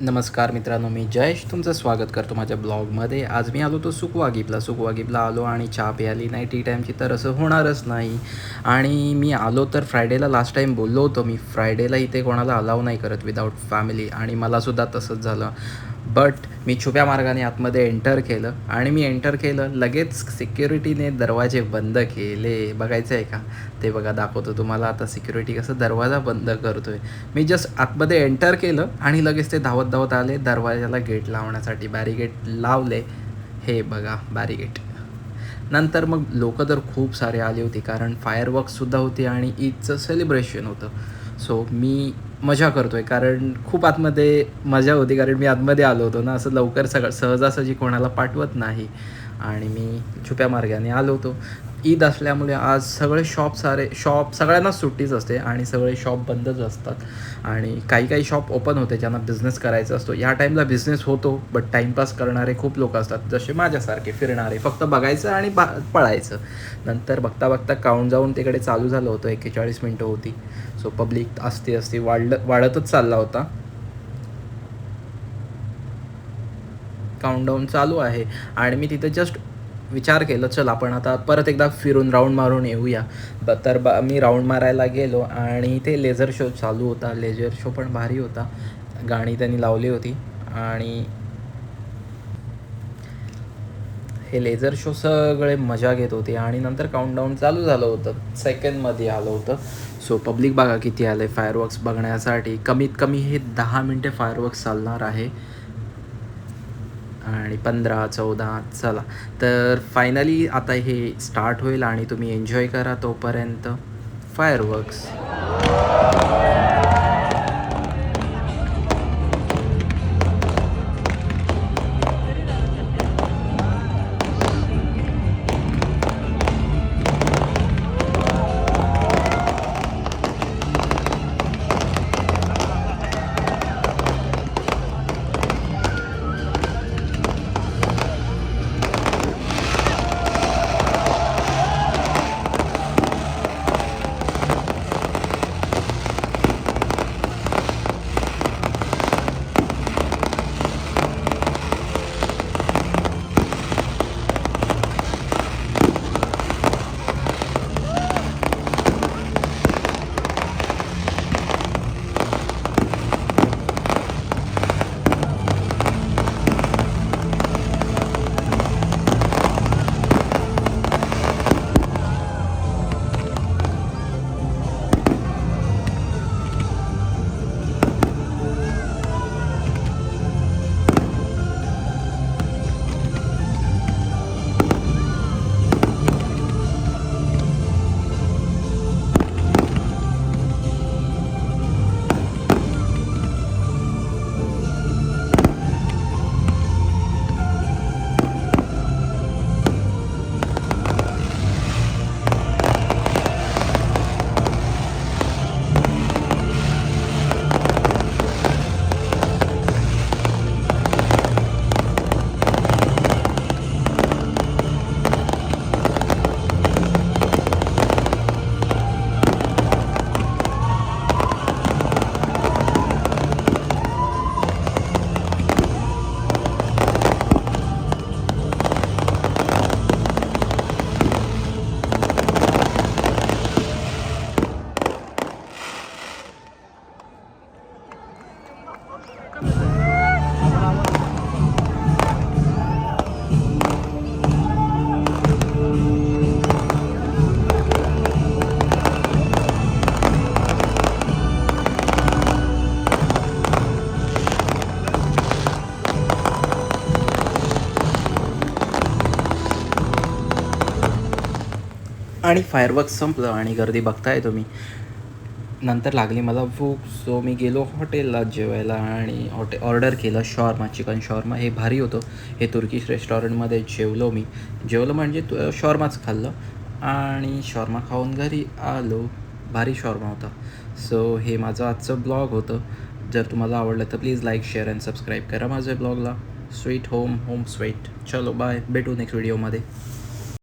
नमस्कार मित्रांनो मी जयेश. तुमचं स्वागत करतो माझ्या ब्लॉगमध्ये. आज मी आलो तो सुकवागीपला. सुकवागीपला आलो आणि चहा प्याली नाही. टी टाईमची तर असं होणारच नाही. आणि मी आलो तर फ्रायडेला लास्ट टाईम बोललो होतो मी. फ्रायडेला इथे कोणाला अलाव नाही करत विदाऊट फॅमिली आणि मलासुद्धा तसंच झालं. बट मी छुप्या मार्गाने आतमध्ये एंटर केलं आणि मी एंटर केलं लगेच सिक्युरिटीने दरवाजे बंद केले. बघायचं आहे का? ते बघा दाखवतो तुम्हाला. आता सिक्युरिटी कसं दरवाजा बंद करतोय. मी जस्ट आतमध्ये एंटर केलं आणि लगेच ते धावत धावत आले. दरवाजाला गेट लावण्यासाठी बॅरिगेट लावले. हे बघा बॅरिगेट नंतर मग लोक तर खूप सारे आली होती कारण फायरवर्क्ससुद्धा होती आणि ईदचं सेलिब्रेशन होतं. सो मी मजा करतो आहे कारण खूप आतमध्ये मजा होती. कारण मी आतमध्ये आलो होतो ना असं लवकर सगळं सहजासहजी कोणाला पाठवत नाही. आणि मी छुप्या मार्गाने आलो होतो. ईद असल्यामुळे आज सगळे शॉप सारे शॉप सगळ्यांनाच सुट्टीच असते आणि सगळे शॉप बंदच असतात. आणि काही काही शॉप ओपन होते ज्यांना बिझनेस करायचा असतो. या टाईमला बिझनेस होतो बट टाईमपास करणारे खूप लोक असतात. जसे माझ्यासारखे फिरणारे फक्त बघायचं आणि बा पळायचं. नंतर बघता बघता काउंट जाऊन तिकडे चालू झालं होतं. एक्केचाळीस मिनटं होती. सो पब्लिक असते असते वाढलं वाढतच चालला होता. काउंटडाऊन चालू आहे. आणि मी तिथे जस्ट विचार केलं चल आपण आता परत एकदा फिरून राऊंड मारून येऊया. ब तर ब मी राऊंड मारायला गेलो आणि ते लेझर शो चालू होता. लेझर शो पण भारी होता. गाणी त्यांनी लावली होती. आणि हे लेझर शो सगळे मजा घेत होते. आणि नंतर काउंटडाऊन चालू झालं होतं. सेकंडमध्ये आलं होतं. सो पब्लिक बघा किती आलं आहे फायरवर्क्स बघण्यासाठी कमीत कमी हे दहा मिनटे फायरवर्क्स चालणार आहे. आणि पंधरा चौदा चला. तर फायनली आता हे स्टार्ट होईल आणि तुम्ही एन्जॉय करा तोपर्यंत फायरवर्क्स आणि फायरवर्क संपलं आणि गर्दी बघताय तुम्ही. नंतर लागली मला भूक सो मी गेलो हॉटेलला जेवायला आणि हॉटे ऑर्डर केलं शॉर्मा चिकन शॉर्मा. हे भारी होतं. हे तुर्किश रेस्टॉरंटमध्ये जेवलो मी. जेवलं म्हणजे तू शॉर्माच खाल्लं. आणि शॉर्मा खाऊन घरी आलो. भारी शॉर्मा होता. सो हे माझं आजचं ब्लॉग होतं. जर तुम्हाला आवडलं तर please like share and subscribe करा माझ्या ब्लॉगला स्वीट होम होम स्वीट चलो बाय भेटू नेक्स्ट व्हिडिओमध्ये